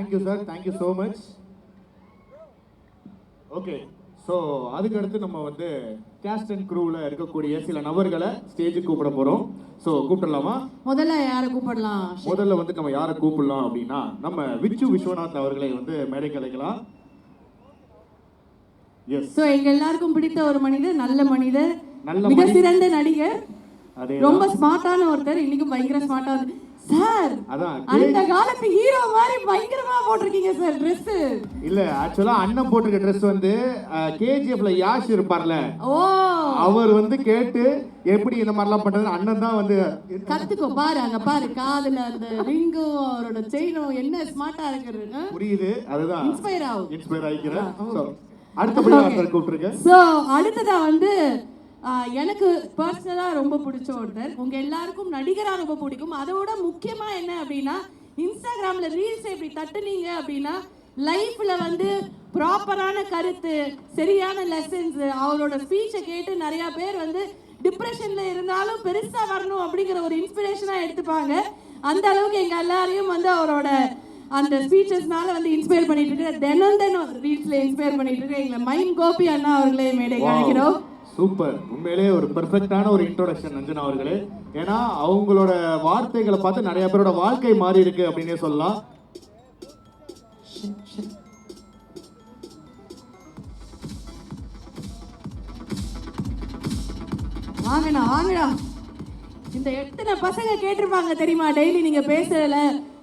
Thank you sir thank you so much okay so அதுக்கடுத்து நம்ம வந்து கேஸ்ட் அண்ட் க்ரூவில் இருக்கக்கூடிய சில நபர்களை ஸ்டேஜுக்கு கூப்பிட போகிறோம் ஸோ கூப்பிடலாமா? முதல்ல யாரை கூப்பிடலாம்? முதல்ல வந்து நம்ம யாரை கூப்பிடலாம் அப்படின்னா நம்ம விச்சு விஸ்வநாத் அவர்களை வந்து மேடைக்கு அழைக்கலாம். சோ எங்க எல்லாருக்கும் பிடித்த ஒரு மனிதர் நல்ல மனிதர் நல்ல மிக. சிறந்த நடிகர். அதே ரொம்ப ஸ்மார்ட்டான ஒருத்தர். இன்னைக்கும் பயங்கர ஸ்மார்ட்டா சார் அந்த காலத்து ஹீரோ மாதிரி பயங்கரமா போட்டிருக்கீங்க சார் Dress. இல்ல ஆக்சுவலா அண்ணன் போட்டிருக்க ட்ரெஸ் வந்து கேஜிஎஃப்ல யாஷ் இருப்பார்ல ஓ. அவர் வந்து கேட்டு எப்படி இந்த மாதிரிலாம் பண்றது அண்ணன் தான் வந்து கத்துக்கோ பாரு அங்க பாரு காதுல அந்த ரிங்கும் அவரோட செயினும் என்ன ஸ்மார்ட்டா இருக்குது புரியுது அதுதான். இன்ஸ்பயர் ஆகும். இன்ஸ்பயர் ஆகிக்கிறேன். அடுத்தபடியாக கூப்பிட்டுருக்கேன். ஸோ அடுத்ததா வந்து எனக்கு பர்சனலாக ரொம்ப பிடிச்ச ஒருத்தர். உங்க எல்லாருக்கும் நடிகரா ரொம்ப பிடிக்கும். அதோட முக்கியமா என்ன அப்படின்னா இன்ஸ்டாகிராம்ல ரீல்ஸ் இப்படி தட்டுனீங்க அப்படின்னா லைஃப்ல வந்து ப்ராப்பரான கருத்து சரியான லெசன்ஸ் அவரோட ஸ்பீச்சை கேட்டு நிறைய பேர் வந்து டிப்ரெஷன்ல இருந்தாலும் பெருசா வரணும் அப்படிங்கிற ஒரு இன்ஸ்பிரேஷனா எடுத்துப்பாங்க. அந்த அளவுக்கு எங்க எல்லாரையும் வந்து அவரோட அந்த ஸ்பீச்சஸ்னால வந்து இன்ஸ்பயர் பண்ணிட்டு இருக்கு. தினம் தினம் ரீல்ஸ்ல இன்ஸ்பயர் பண்ணிட்டு இருக்கு. எங்களை மைண்ட் கோபி அண்ணா அவர்களே மேடை அழைக்கிறோம். சூப்பர். உண்மையிலேயே ஒரு பெர்ஃபெக்டான ஒரு இன்ட்ரோடக்ஷன் நஞ்சனா அவர்களே. ஏன்னா அவங்களோட வார்த்தைகளை பார்த்து நிறைய பேரோட வாழ்க்கை மாறி இருக்கு அப்படின்னே சொல்லலாம். வாங்கண்ணா வாங்கடா இந்த எத்தனை பசங்க கேட்டிருப்பாங்க தெரியுமா? டெய்லி நீங்க பேசுறதுல.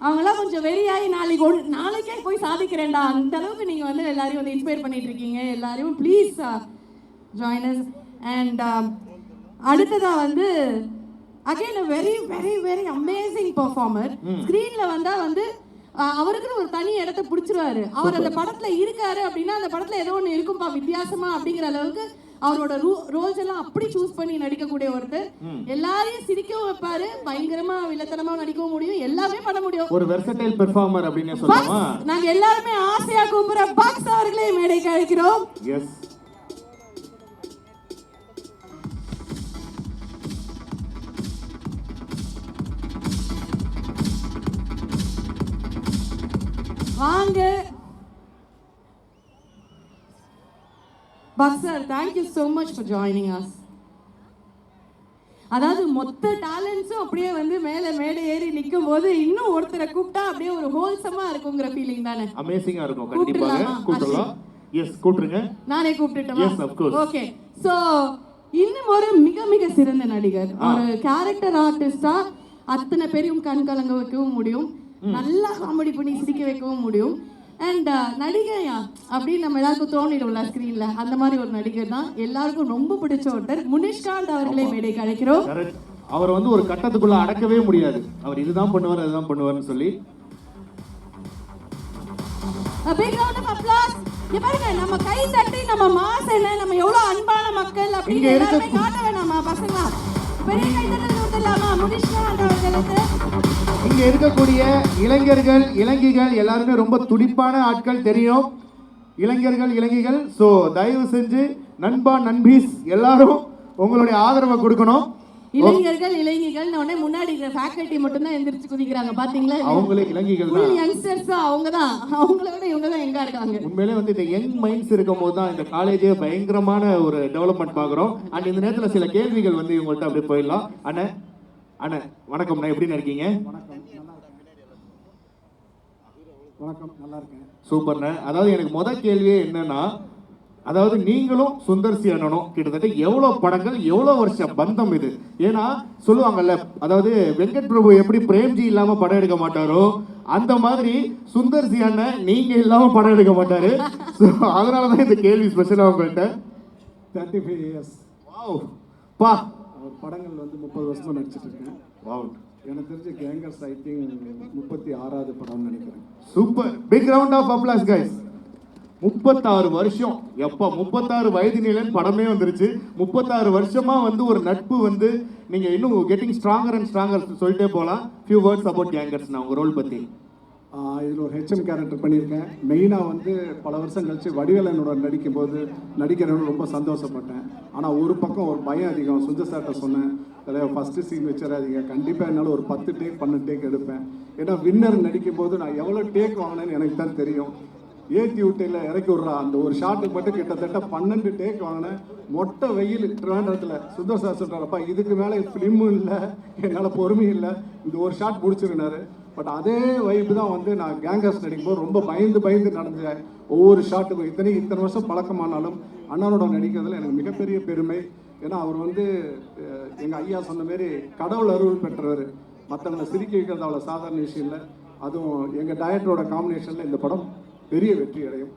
அவங்களாம் கொஞ்சம் வெளியாகி நாளைக்கு ஒன் நாளைக்கே போய் சாதிக்கிறேன்டா. அந்த அளவுக்கு நீங்க வந்து எல்லாரையும் வந்து இன்ஸ்பயர் பண்ணிட்டு இருக்கீங்க. எல்லாரையும் ப்ளீஸ் ஜாயினஸ் அண்ட் அடுத்ததா வந்து again very very very amazing performer ஸ்க்ரீன்ல வந்தா வந்து அவருக்குன்னு ஒரு தனி இடத்த பிடிச்சிருவாரு. அவர் அந்த படத்துல இருக்காரு அப்படின்னா அந்த படத்துல ஏதோ ஒன்று இருக்கும்பா வித்தியாசமா அப்படிங்கிற அளவுக்கு அவரோட ரோல்ஸ் எல்லாம் அப்படி சூஸ் பண்ணி நடிக்கக்கூடிய ஒருத்தர். எல்லாரையும் சிரிக்கவும் வைப்பாரு. பயங்கரமா வில்லத்தனமா நடிக்கவும் முடியும். எல்லாமே பண்ண முடியும். ஒரு வெர்சடைல் பெர்ஃபார்மர் அப்படின்னே சொல்லலாமா பாக்ஸ், நாங்க எல்லாருமே ஆசையா கூப்பிடுற பாக்ஸ் அவர்களே மேடைக்கு அழைக்கிறோம் வாங்க. Buxar thank you so much for joining us அதாவது மொத்த டேலண்ட்ஸும் அப்படியே வந்து மேலே மேடை ஏறி நிற்கும் போது இன்னும் ஒருத்தரை கூப்பிட்டா அப்படியே ஒரு ஹோல்சமா இருக்குங்கிற ஃபீலிங் தானே? அமேசிங்கா இருக்கும் கண்டிப்பாக. கூப்பிடலாமா? எஸ் கூப்பிட்டுருங்க. நானே course. ஓகே சோ இன்னும் ஒரு மிக மிக சிறந்த நடிகர். ஒரு கேரக்டர் ஆர்டிஸ்டா அத்தனை பேரையும் கண் கலங்க வைக்கவும் முடியும். நல்லா காமெடி பண்ணி சிரிக்க வைக்கவும் முடியும். அண்ட் நடிகையா அப்படின்னு நம்ம எல்லாருக்கும் தோணிடும்ல ஸ்க்ரீன்ல அந்த மாதிரி ஒரு நடிகர் தான். எல்லாருக்கும் ரொம்ப பிடிச்ச ஒருத்தர். முனிஷ்காந்த் அவர்களை மேடைக்கு அழைக்கிறோம். அவர் வந்து ஒரு கட்டத்துக்குள்ள அடக்கவே முடியாது. அவர் இதுதான் பண்ணுவார் அதுதான் பண்ணுவார்னு சொல்லி. பாருங்க நம்ம கை தட்டி நம்ம மாஸ் என்ன நம்ம எவ்வளவு அன்பான மக்கள் அப்படின்னு எல்லாருமே காட்ட வேணாமா பசங்களா? பெரிய கை தட்டல் கொடுத்துடலாமா முனிஷ்காந்த் அவர்களுக்கு இங்க இருக்கக்கூடிய இளைஞர்கள் இளைஞிகள் எல்லாருமே ரொம்ப துடிப்பான ஆட்கள் தெரியும். இளைஞர்கள் இளைஞிகள் ஸோ தயவு செஞ்சு நண்பா நண்பீஸ் எல்லாரும் உங்களுடைய ஆதரவை கொடுக்கணும். இளைஞர்கள் இளைஞர்கள் உடனே முன்னாடி இருக்கிற ஃபேக்கல்ட்டி மட்டும் தான் எந்திரிச்சு குதிக்கிறாங்க பாத்தீங்களா? அவங்களே இளைஞிகள் தான். யங்ஸ்டர்ஸ் அவங்க தான் அவங்கள விட இவங்க தான் எங்க இருக்காங்க. உண்மையிலே வந்து இந்த யங் மைண்ட்ஸ் இருக்கும் போது தான் இந்த காலேஜே பயங்கரமான ஒரு டெவலப்மெண்ட் பார்க்குறோம். அண்ட் இந்த நேரத்தில் சில கேள்விகள் வந்து இவங்கள்ட்ட அப்படியே போயிடலாம். அண்ணே அண்ணே வணக்கம்ண்ணா எப்படி இருக்கீங்க? வணக்கம் நல்லா இருக்கேன். சூப்பர்ண்ணே. அதாவது எனக்கு முத கேள்வியே என்னன்னா அதாவது நீங்களும் சுந்தர்சி அண்ணனும் கிட்டத்தட்ட எவ்வளோ படங்கள் எவ்வளோ வருஷ பந்தம் இது? ஏன்னா சொல்லுவாங்கல்ல அதாவது வெங்கட் பிரபு எப்படி பிரேம்ஜி இல்லாம படம் எடுக்க மாட்டாரோ அந்த மாதிரி சுந்தர்சி அண்ணன் நீங்க இல்லாம படம் எடுக்க மாட்டாரு. ஸோ அதனால தான் இந்த கேள்வி ஸ்பெஷலாக உங்கள்கிட்ட தேர்ட்டி ஃபைவ் இயர்ஸ் வாவ் பா. படங்கள் வந்து முப்பது வருஷமா நடிச்சிட்டு இருக்கேன். வாவ் எனக்கு தெரிஞ்ச கேங்கர்ஸ் ஐ திங்க் முப்பத்தி ஆறாவது படம்னு நினைக்கிறேன். Super big round of applause guys முப்பத்தாறு வருஷம். எப்போ முப்பத்தாறு வயது நிலைன்னு படமே வந்துருச்சு. முப்பத்தாறு வருஷமா வந்து ஒரு நட்பு வந்து நீங்க இன்னும் கெட்டிங் ஸ்ட்ராங்கர் அண்ட் ஸ்ட்ராங்கர் சொல்லிட்டே போகலாம் ஃபியூ வேர்ட்ஸ் அபவுட் கேங்கர்ஸ் நான் உங்க ரோல் பத்தி. இதில் ஒரு ஹெச்எம் கேரக்டர் பண்ணியிருக்கேன். மெயினாக வந்து பல வருஷம் கழிச்சு வடிவேலனோட நடிக்கும்போது நடிக்கிறேன்னு ரொம்ப சந்தோஷப்பட்டேன். ஆனால் ஒரு பக்கம் ஒரு பயம் அதிகம். சுந்தர் சார்கிட்ட சொன்னேன். தலைவர் ஃபஸ்ட்டு சீன் வச்சிடாதீங்க. கண்டிப்பாக என்னால் ஒரு பத்து டேக் பன்னெண்டு டேக் எடுப்பேன். ஏன்னா வின்னர் நடிக்கும்போது நான் எவ்வளோ டேக் வாங்கினேன்னு எனக்கு தான் தெரியும். ஏற்றி விட்டையில் இறக்கி விட்றா. அந்த ஒரு ஷாட்டுக்கு மட்டும் கிட்டத்தட்ட பன்னெண்டு டேக் வாங்கினேன். மொட்டை வெயில் திருவாண்டத்தில் சுந்தர் சார் சொல்கிறாரப்பா இதுக்கு மேலே ஃபிலிமும் இல்லை. என்னால் பொறுமையும் இல்லை. இந்த ஒரு ஷாட் முடிச்சிருந்தாரு பட் அதே வைப்பு தான் வந்து நான் கேங்கர்ஸ் நடிக்கும்போது ரொம்ப பயந்து பயந்து நடந்தேன் ஒவ்வொரு ஷாட்டுக்கும் இத்தனை இத்தனை வருஷம் பழக்கமானாலும் அண்ணனோட நடிக்கிறதுல எனக்கு மிகப்பெரிய பெருமை. ஏன்னா அவர் வந்து எங்கள் ஐயா சொன்ன மாரி கடவுள் அருள் பெற்றவர். மற்றவங்களை சிரிக்க வைக்கிறது அவ்வளோ சாதாரண விஷயம் இல்லை. அதுவும் எங்கள் டயட்டோட காம்பினேஷனில் இந்த படம் பெரிய வெற்றி அடையும்.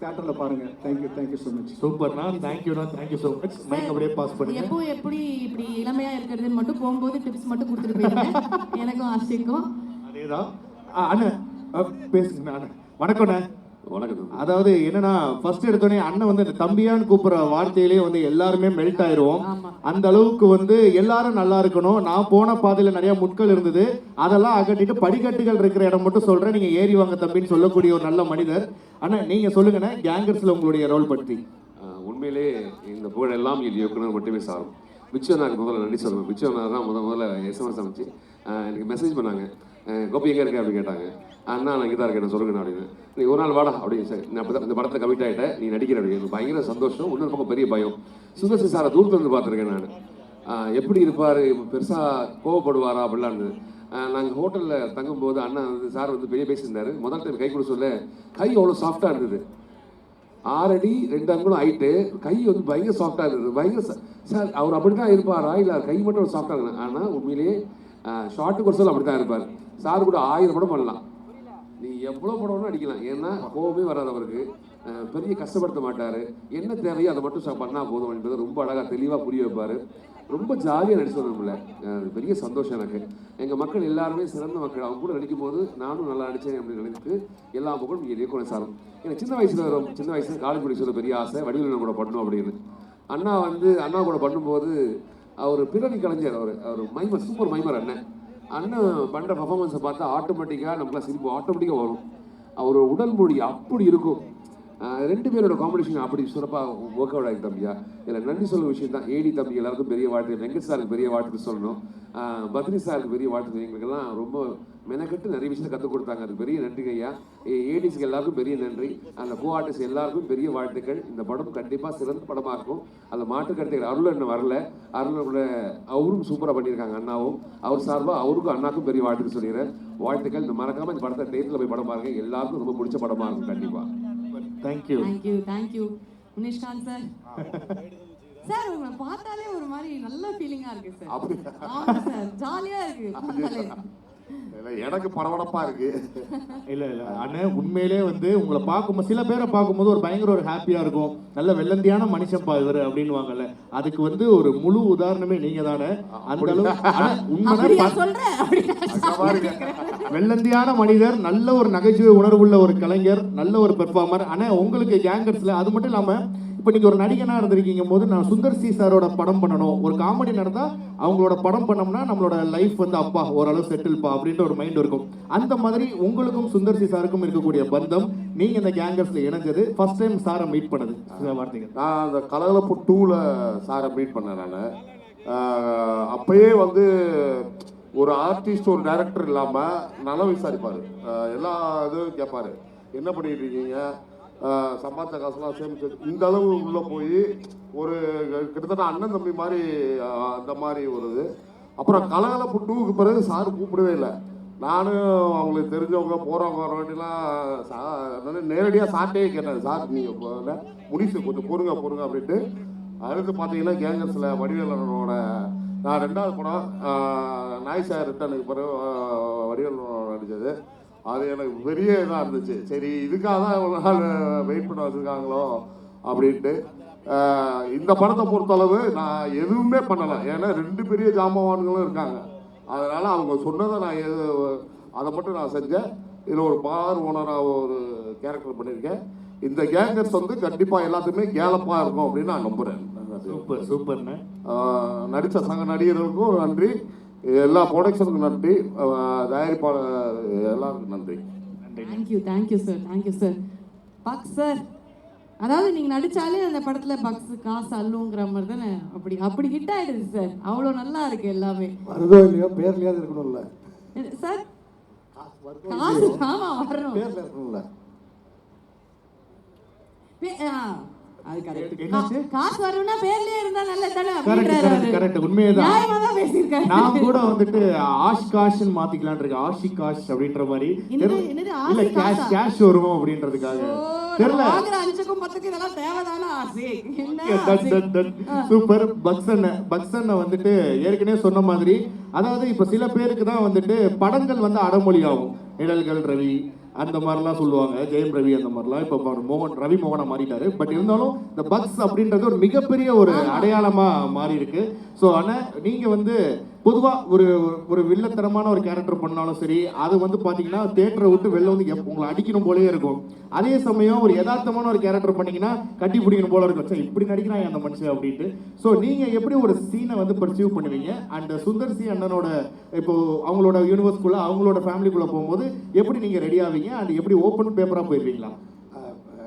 தேட்டரில் பாருங்கள் தேங்க்யூ தேங்க்யூ ஸோ மச் சூப்பர்ண்ணா தேங்க்யூண்ணா thank you so much mike அப்படியே பாஸ் பண்ணுங்க. எப்போ எப்படி இப்படி இளமையா இருக்கிறதுன்னு மட்டும் போகும்போது டிப்ஸ் மட்டும் கொடுத்துட்டு போயிருங்க எனக்கும் ஆசைக்கும். ஆ, அண்ணன் ஆ, பேசுங்கண்ணா அண்ணன் வணக்கம்ண்ணே வணக்கம். அதாவது என்னன்னா ஃபர்ஸ்ட் எடுத்தோடனே அண்ணன் வந்து இந்த தம்பியான்னு கூப்பிடுற வார்த்தையிலேயே வந்து எல்லாருமே மெல்ட் ஆயிருவோம். ஆமா. அந்த அளவுக்கு வந்து எல்லாரும் நல்லா இருக்கணும். நான் போன பாதையில நிறைய முட்கள் இருந்தது. அதெல்லாம் அகட்டிட்டு படிக்கட்டுகள் இருக்கிற இடம் மட்டும் சொல்றேன். நீங்க ஏறி வாங்க தம்பின்னு சொல்லக்கூடிய ஒரு நல்ல மனிதர். அண்ணா நீங்க சொல்லுங்கண்ணே கேங்கர்ஸ்ல உங்களுடைய ரோல் பற்றி உண்மையிலே இந்த புகழ் எல்லாம் இது இயக்குனர் மட்டுமே சாரும். பிச்சவனாக்கு முதல்ல நன்றி சொல்லணும். பிச்சவனா தான் முத முதல்ல எஸ்எம்எஸ் அமைச்சு எனக்கு மெசேஜ் பண்ணாங்க. கோபி எங்கே இருக்க அப்படின்னு கேட்டாங்க. அண்ணா நான் இங்கே தான் இருக்கேன் சொல்லுங்க அப்படின்னு. நீ ஒரு நாள் வாடா அப்படின்னு சார் நான் அப்போ இந்த படத்தில் கமிட் ஆகிட்டேன் நீ நடிக்கிற அப்படின்னு. எனக்கு பயங்கர சந்தோஷம். இன்னொரு பக்கம் பெரிய பயம். சுந்தர்சி சாரை தூரத்தில் இருந்து பார்த்துருக்கேன் நான். எப்படி இருப்பார்? பெருசாக கோவப்படுவாரா அப்படிலான்னு நாங்கள் ஹோட்டலில் தங்கும்போது அண்ணா வந்து சார் வந்து பெரிய பேசியிருந்தார். முதல் டைம் கை கொடு சொல்ல கை அவ்வளோ சாஃப்டாக இருந்தது. ஆறடி ரெண்டு அங்குலம் ஆயிட்டு கை வந்து பயங்கர சாஃப்டாக இருந்தது. பயங்கர சார் அவர் அப்படி தான் இருப்பாரா? இல்லை கை மட்டும் சாஃப்டாக இருக்கு ஆனால் உண்மையிலேயே ஷார்ட்டுக்கு ஒரு அப்படி தான் இருப்பார். சார் கூட ஆயிரம் படம் பண்ணலாம். நீ எவ்வளோ படம்னு வேணாலும் அடிக்கலாம் ஏன்னா கோபமே வராது அவருக்கு. பெரிய கஷ்டப்படுத்த மாட்டார். என்ன தேவையோ அதை மட்டும் பண்ணால் போதும் அப்படின்றத ரொம்ப அழகாக தெளிவாக புரிய வைப்பார். ரொம்ப ஜாலியாக நடிச்சு நம்மள. பெரிய சந்தோஷம் எனக்கு. எங்கள் மக்கள் எல்லாருமே சிறந்த மக்கள். அவங்க கூட நடிக்கும் போது நானும் நல்லா நடித்தேன் அப்படின்னு நினைத்து எல்லா மக்களும் இங்கே இயக்குனர் சாரும். எனக்கு சின்ன வயசில் வரும் சின்ன வயசுல காலேஜ் படிச்சது பெரிய ஆசை. வடிவில் கூட பண்ணணும் அப்படின்னு. அண்ணா வந்து அண்ணா கூட பண்ணும்போது அவர் பிறவி கலைஞர் அவர். அவர் மைமர் சூப்பர் மைமர் அண்ணன். அண்ணன் பண்ணுற பர்ஃபார்மன்ஸை பார்த்தா ஆட்டோமேட்டிக்காக நம்மளாம் சிரிப்பு ஆட்டோமேட்டிக்காக வரும். அவர் உடல் மொழி அப்படி இருக்கும். ரெண்டு பேரோட காம்படிஷன் அப்படி சிறப்பாக ஒர்க் அவுட் ஆகிட்டு தம்பியா. இதில் நன்றி சொல்ல விஷயம் தான் ஏடி தம்பி எல்லாருக்கும் பெரிய வாழ்த்து வெங்கட் சாருக்கு பெரிய வாழ்த்து சொல்லணும். பத்ரி சாருக்கு பெரிய வாழ்த்து எங்களுக்கெல்லாம் ரொம்ப மெனக்கட்டு நிறைய விஷயத்தை கற்றுக் கொடுத்தாங்க. அது பெரிய நன்றி ஐயா. ஏடிஸ்க்கு எல்லாருக்கும் பெரிய நன்றி. அந்த கோ ஆர்டிஸ்ட் எல்லாருக்கும் பெரிய வாழ்த்துக்கள். இந்த படம் கண்டிப்பாக சிறந்த படமாக இருக்கும். அதில் மாற்று அருள் இன்னும் வரல. அருளோட அவரும் சூப்பராக பண்ணியிருக்காங்க அண்ணாவும். அவர் சார்பாக அவருக்கும் அண்ணாக்கும் பெரிய வாழ்த்துக்கள் சொல்லிடுறேன். வாழ்த்துக்கள். இந்த மறக்காமல் இந்த படத்தை தேட்டரில் போய் படம் பாருங்க. எல்லாருக்கும் ரொம்ப பிடிச்ச படமாக இருக்கும் கண்டிப்பாக thank you thank you thank you Munishkanth sir sir உங்களை பார்த்தாலே ஒரு மாதிரி நல்ல ஃபீலிங்கா இருக்கு சார் ஆமா சார் ஜாலியா இருக்கு பார்த்தாலே எனக்கு பரபரப்பா இருக்கு. இல்ல இல்ல. அண்ணன் உண்மையிலே வந்து உங்களை பார்க்கும்போது சில பேரை பார்க்கும்போது ஒரு பயங்கர ஒரு ஹாப்பியா இருக்கும். நல்ல வெள்ளந்தியான மனுஷன்ப்பா இவரு அப்படின்னுவாங்கல்ல. அதுக்கு வந்து ஒரு முழு உதாரணமே நீங்க தானே அந்த அளவு வெள்ளந்தியான மனிதர் நல்ல ஒரு நகைச்சுவை உணர்வுள்ள ஒரு கலைஞர் நல்ல ஒரு பெர்ஃபார்மர் ஆனா உங்களுக்கு கேங்கர்ஸ்ல அது மட்டும் இல்லாம இப்போ நீங்கள் ஒரு நடிகனாக இருந்திருக்கீங்க போது நான் சுந்தர் சி சாரோட படம் பண்ணணும். ஒரு காமெடி நடந்தால் அவங்களோட படம் பண்ணோம்னா நம்மளோட லைஃப் வந்து அப்பா ஓரளவு செட்டில்ப்பா அப்படின்ற ஒரு மைண்ட் இருக்கும். அந்த மாதிரி உங்களுக்கும் சுந்தர் சி சாருக்கும் இருக்கக்கூடிய பந்தம் நீங்கள் இந்த கேங்கர்ஸில் இணைஞ்சது. ஃபர்ஸ்ட் டைம் சாரை மீட் பண்ணது. வார்த்தைகள். நான் அந்த கலகலப்பு டூவில் சாரை மீட் பண்ணேன் நான். அப்பயே வந்து ஒரு ஆர்டிஸ்ட் ஒரு டைரக்டர் இல்லாமல் நல்லா விசாரிப்பார். எல்லா இதுவும் கேட்பாரு என்ன பண்ணிட்டு இருக்கீங்க? சம்பாதிச்ச காசுலாம் சேமிச்சு இந்த அளவு உள்ளே போய் ஒரு கிட்டத்தட்ட அண்ணன் தம்பி மாதிரி அந்த மாதிரி ஒரு இது. அப்புறம் கலகலப்பு டூவுக்கு பிறகு சார் கூப்பிடவே இல்லை. நானும் அவங்களுக்கு தெரிஞ்சவங்க போகிறவங்க வரவங்கலாம் நேரடியாக சார்ட்டே கேட்டேன். சார் நீங்கள் முடிச்சு கொஞ்சம் பொறுங்க பொறுங்க அப்படின்ட்டு. அடுத்து பார்த்தீங்கன்னா கேங்கர்ஸில் வடிவேலனோட நான் ரெண்டாவது படம் நாய் சார் ரிட்டனுக்கு பிறகு வடிவேலனோட நடித்தது அது எனக்கு பெரிய இதாக இருந்துச்சு. சரி இதுக்காக தான் இவ்வளோ நாள் வெயிட் பண்ண வச்சுருக்காங்களோ அப்படின்ட்டு. இந்த படத்தை பொறுத்தளவு நான் எதுவுமே பண்ணலை. ஏன்னா ரெண்டு பெரிய ஜாம்பவான்களும் இருக்காங்க. அதனால் அவங்க சொன்னதை நான் எது அதை மட்டும் நான் செஞ்சேன். இதில் ஒரு பார் ஓனராக ஒரு கேரக்டர் பண்ணியிருக்கேன். இந்த கேங்கர்ஸ் வந்து கண்டிப்பாக எல்லாத்துக்குமே கேலப்பாக இருக்கும் அப்படின்னு நான் நம்புகிறேன் சூப்பர் சூப்பர்ண்ணே. நடித்த சக நடிகர்களுக்கும் நன்றி. எல்லா ப்ரொடக்ஷனுக்கும் நன்றி. தயாரிப்பாளர் எல்லாருக்கும் நன்றி. Thank you thank you sir thank you sir buck sir அதாவது நீங்க நடிச்சாலே அந்த படத்துல பக்ஸ் காசு அல்லுங்கிற மாதிரி தானே? அப்படி அப்படி ஹிட் ஆயிடுது சார் அவ்வளோ நல்லா இருக்கு எல்லாமே. வருதோ இல்லையோ பேர்லயாவது இருக்கணும்ல. சார் காசு ஆமா வரணும் பேர்ல இருக்கணும்ல. அது கரெக்ட் என்னாச்சு? காசு வரணும்னா பேர்லயே இருந்தா நல்லது தானே கரெக்ட் அப்படின்றாரு கரெக்ட் அவரு. கரெக்ட் உண்மையேதான். நியாயமா தான் பேசியிருக்காரு. நான் கூட வந்துட்டு ஆஷ் காஷ்னு ஆஷி காஷ் அப்படின்ற மாதிரி. இல்ல கேஷ் காஷா? வரும் அப்படின்றதுக்காக. தெரியல. வாங்குற அஞ்சுக்கும் பத்துக்கும் இதெல்லாம் தேவைதானா? ஆசை. சூப்பர். பக்ஸண்ண பக்ஸண்ண வந்துட்டு ஏற்கனவே சொன்ன மாதிரி. அதாவது இப்ப சில பேருக்கு தான் வந்துட்டு படங்கள் வந்து அடமொழி ஆகும் நிழல்கள் ரவி. அந்த மாதிரிலாம் சொல்லுவாங்க. ஜெயம் ரவி அந்த மாதிரிலாம். இப்போ மோகன் ரவி மோகனை மாறிட்டாரு. பட் இருந்தாலும் இந்த பக்ஸ் அப்படின்றது ஒரு மிகப்பெரிய ஒரு அடையாளமாக மாறி இருக்கு ஸோ ஆனால் நீங்கள் வந்து பொதுவாக ஒரு ஒரு வில்லத்தனமான ஒரு கேரக்டர் பண்ணாலும் சரி அது வந்து பார்த்தீங்கன்னா தேட்டரை விட்டு வெளில வந்து எப்- உங்களை அடிக்கணும் போலே இருக்கும். அதே சமயம் ஒரு யதார்த்தமான ஒரு கேரக்டர் பண்ணீங்கன்னா கட்டி பிடிக்கணும் போல இருக்கும். சார் இப்படி நடிக்கிறாங்க அந்த மனுஷன் அப்படின்ட்டு. ஸோ நீங்கள் எப்படி ஒரு சீனை வந்து பர்சீவ் பண்ணுவீங்க? அண்ட் சுந்தர் சி அண்ணனோட இப்போ அவங்களோட யூனிவர்ஸ்குள்ளே அவங்களோட ஃபேமிலிக்குள்ளே போகும்போது எப்படி நீங்கள் ரெடி ஆவீங்க? அண்ட் எப்படி ஓப்பன் பேப்பராக போயிருவீங்களா?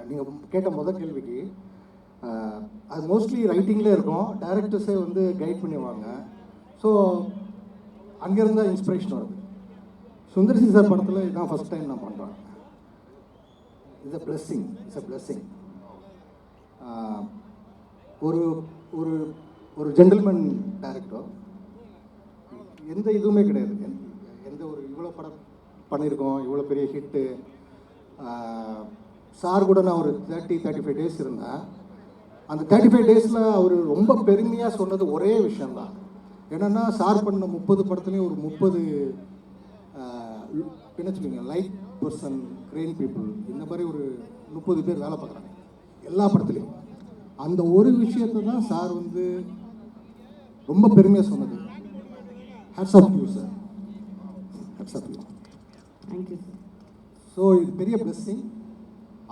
நீங்கள் கேட்ட முதல் கேள்விக்கு அது மோஸ்ட்லி ரைட்டிங்கில் இருக்கும். டேரக்டர்ஸே வந்து கைட் பண்ணுவாங்க. ஸோ அங்கேருந்து தான் இன்ஸ்பிரேஷன் வருது சிங் சார் படத்தில் இதுதான் ஃபஸ்ட் டைம் நான் பண்ணுறேன் it's a blessing it's a blessing ஒரு ஒரு ஒரு ஜென்டில்மேன் டேரக்டர் எந்த இதுவுமே கிடையாது. எந்த- எந்த ஒரு இவ்வளோ படம் பண்ணியிருக்கோம். இவ்வளோ பெரிய ஹிட்டு. சார் கூட நான் ஒரு தேர்ட்டி தேர்ட்டி ஃபைவ் டேஸ் இருந்தேன். அந்த தேர்ட்டி ஃபைவ் டேஸில் அவர் ரொம்ப பெருமையாக சொன்னது ஒரே விஷயந்தான் என்னென்னா சார் பண்ண முப்பது படத்துலேயும் ஒரு முப்பது என்ன சொல்லுங்க லைட் பர்சன் கிரெயின் பீப்புள் இந்த மாதிரி ஒரு முப்பது பேர் வேலை பார்க்குறாங்க. எல்லா படத்துலையும். அந்த ஒரு விஷயத்தை தான் சார் வந்து ரொம்ப பெருமையாக சொன்னது. Hats off you sir hats off you thank you sir so இது பெரிய blessing.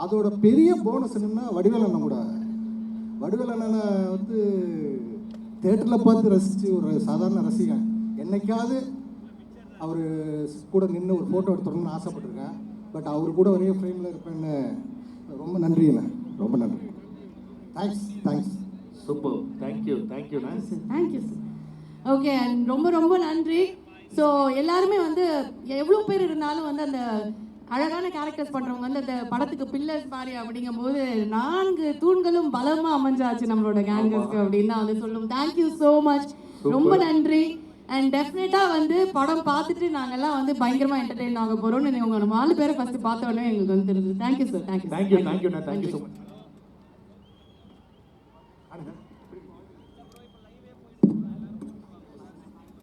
அதோட பெரிய போனஸ் என்னன்னா வடிவேல் அண்ணன் கூட. வடிவேல் அண்ணனை வந்து தேட்டரில் பார்த்து ரசித்து ஒரு சாதாரண ரசிகன். என்னைக்காவது அவர் கூட நின்று ஒரு ஃபோட்டோ எடுத்துடணும்னு ஆசைப்பட்டிருக்கேன். பட் அவர் கூட ஒரே ஃப்ரேமில் இருப்பேன்னு ரொம்ப நன்றிண்ணே ரொம்ப நன்றி. Thanks thanks super thank you தேங்க்யூண்ணா தேங்க்யூ சார் ஓகே ரொம்ப ரொம்ப நன்றி. ஸோ எல்லாருமே வந்து எவ்வளோ பேர் இருந்தாலும் வந்து அந்த அழகான கேரக்டர்ஸ் பண்ணுறவங்க வந்து அந்த படத்துக்கு பில்லர்ஸ் மாதிரி அப்படிங்கும்போது நான்கு தூண்களும் பலமாக அமைஞ்சாச்சு நம்மளோட கேங்கர்ஸ்க்கு அப்படின்னு தான் வந்து சொல்லுவோம் தேங்க்யூ ஸோ மச் ரொம்ப நன்றி. அண்ட் டெஃபினட்டாக வந்து படம் பார்த்துட்டு நாங்கெல்லாம் வந்து பயங்கரமாக என்டர்டெயின் ஆக போகிறோம்னு உங்கள் நாலு பேரை ஃபஸ்ட்டு பார்த்த உடனே எங்களுக்கு வந்து தெரிஞ்சது. Thank you sir thank you thank you தேங்க்யூண்ணா தேங்க்யூ ஸோ மச்